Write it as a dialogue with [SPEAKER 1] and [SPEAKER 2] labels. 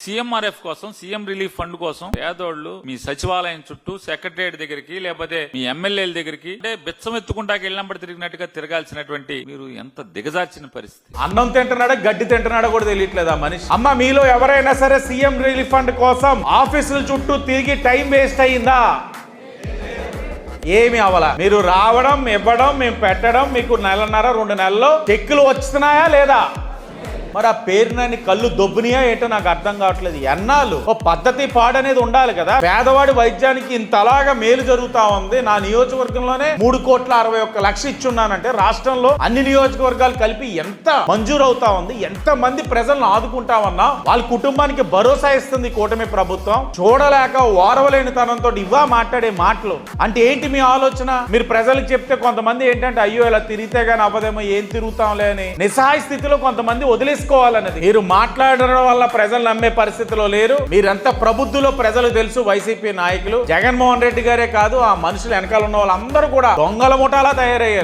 [SPEAKER 1] CMRF కోసం CM relief fund కోసం పేదోళ్ళు మీ సచివాలయం చుట్టూ సెక్రటరియట్ దగ్గరికి లేకపోతే మీ ఎమ్మెల్యేల దగ్గరికి అంటే బిచ్చం ఎత్తుకుంటాకి వెళ్ళినప్పుడు తిరిగినట్టుగా తిరగాల్సినటువంటి మీరు ఎంత దిగజార్చిన పరిస్థితి?
[SPEAKER 2] అన్నం తింటున్నాడా గడ్డి తింటున్నాడా కూడా తెలియట్లేదు ఆ మనిషి? అమ్మ మీలో ఎవరైనా సరే సీఎం రిలీఫ్ ఫండ్ కోసం ఆఫీసుల చుట్టూ తిరిగి టైం వేస్ట్ అయిందా? ఏమి అవ్వాలా మీరు రావడం ఇవ్వడం మేము పెట్టడం మీకు నెలన్నర రెండు నెలల్లో చెక్కులు వస్తున్నాయా లేదా? మరి ఆ పేరునని కళ్ళు దొబ్బునియా ఏంటో నాకు అర్థం కావట్లేదు. ఎన్నాళ్ళు? ఓ పద్ధతి పాడనేది ఉండాలి కదా. పేదవాడి వైద్యానికి ఇంతలాగా మేలు జరుగుతా ఉంది. నా నియోజకవర్గంలోనే మూడు కోట్ల అరవై ఒక్క లక్ష ఇచ్చున్నానంటే రాష్ట్రంలో అన్ని నియోజకవర్గాలు కలిపి ఎంత మంజూరు అవుతా ఉంది? ఎంత మంది ప్రజలను ఆదుకుంటామన్నా? వాళ్ళ కుటుంబానికి భరోసా ఇస్తుంది కూటమి ప్రభుత్వం. చూడలేక ఓరవలేని తనంతో ఇవ్వా మాట్లాడే మాటలు. అంటే ఏంటి మీ ఆలోచన? మీరు ప్రజలకు చెప్తే కొంతమంది ఏంటంటే అయ్యో ఇలా తిరిగితే గానీ అవ్వదేమో ఏం తిరుగుతాంలే అని. నిస్సహాయ స్థితిలో కొంతమంది వదిలేసుకోవాలన్నది మీరు మాట్లాడడం వల్ల ప్రజలు నమ్మే పరిస్థితిలో లేరు. మీరంతా ప్రబుద్ధులో ప్రజలు తెలుసు వైసీపీ నాయకులు. జగన్మోహన్ రెడ్డి గారే కాదు ఆ మనుషులు వెనకాల ఉన్న వాళ్ళందరూ కూడా దొంగల ముఠాలా తయారయ్యారు.